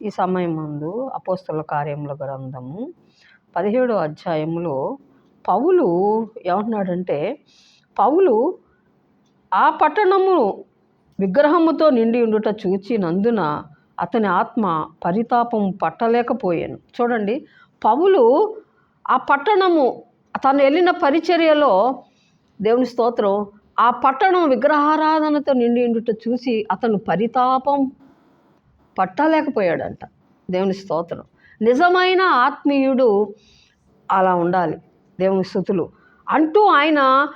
ఈ సమయం ముందు అపోస్తుల కార్యముల గ్రంథము పదిహేడో అధ్యాయంలో పౌలు ఏమంటున్నాడంటే పౌలు ఆ పట్టణము విగ్రహముతో నిండి ఉండుట చూచినందున అతని ఆత్మ పరితాపం పట్టలేకపోయాను. చూడండి పౌలు ఆ పట్టణము తను వెళ్ళిన పరిచర్యలో దేవుని స్తోత్రం ఆ పట్టణం విగ్రహారాధనతో నిండి ఉండుట చూసి అతను పరితాపం పట్టలేకపోయాడంట దేవుని స్తోత్రం. నిజమైన ఆత్మీయుడు అలా ఉండాలి దేవుని స్థుతులు. అంటూ ఆయన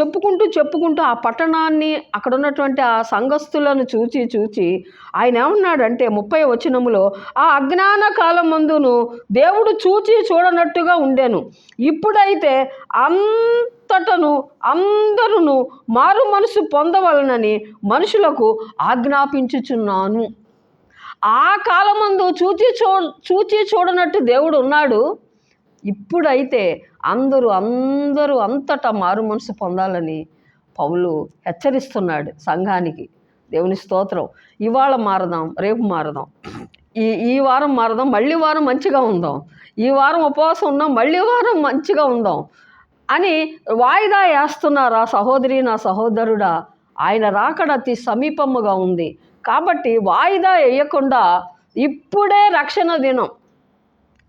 చెప్పుకుంటూ చెప్పుకుంటూ ఆ పట్టణాన్ని అక్కడ ఉన్నటువంటి ఆ సంఘస్థులను చూచి చూచి ఆయన ఏమన్నాడంటే ముప్పై వచనములో ఆ అజ్ఞాన కాలం మందును దేవుడు చూచి చూడనట్టుగా ఉండేను. ఇప్పుడైతే అంతటను అందరును మారు మనసు పొందవలనని మనుషులకు ఆజ్ఞాపించుచున్నాను. ఆ కాలమందు చూచి చూ చూచి చూడనట్టు దేవుడు ఉన్నాడు ఇప్పుడైతే అందరూ అందరూ అంతటా మారు మనసు పొందాలని పౌలు హెచ్చరిస్తున్నాడు సంఘానికి. దేవుని స్తోత్రం. ఇవాళ మారదాం రేపు మారదాం. ఈ ఈ వారం మారదాం మళ్ళీ వారం మంచిగా ఉందాం. ఈ వారం ఉపవాసం ఉందాం మళ్ళీ వారం మంచిగా ఉందాం అని వాయిదా వేస్తున్నారా సహోదరి నా సహోదరుడా. ఆయన రాకడ అతి సమీపముగా ఉంది. కాబట్టి వాయిదా వేయకుండా ఇప్పుడే రక్షణ దినం.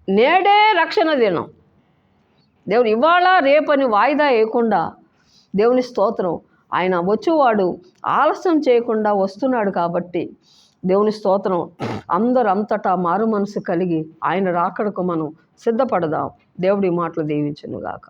నేడే రక్షణ దినం. దేవుడు ఇవాళ రేపని వాయిదా వేయకుండా దేవుని స్తోత్రం. ఆయన వచ్చేవాడు ఆలస్యం చేయకుండా వస్తున్నాడు కాబట్టి దేవుని స్తోత్రం అందరు అంతటా మారు మనసు కలిగి ఆయన రాకడకు మనం సిద్ధపడదాం. దేవుడి మాటలు దీవించునుగాక.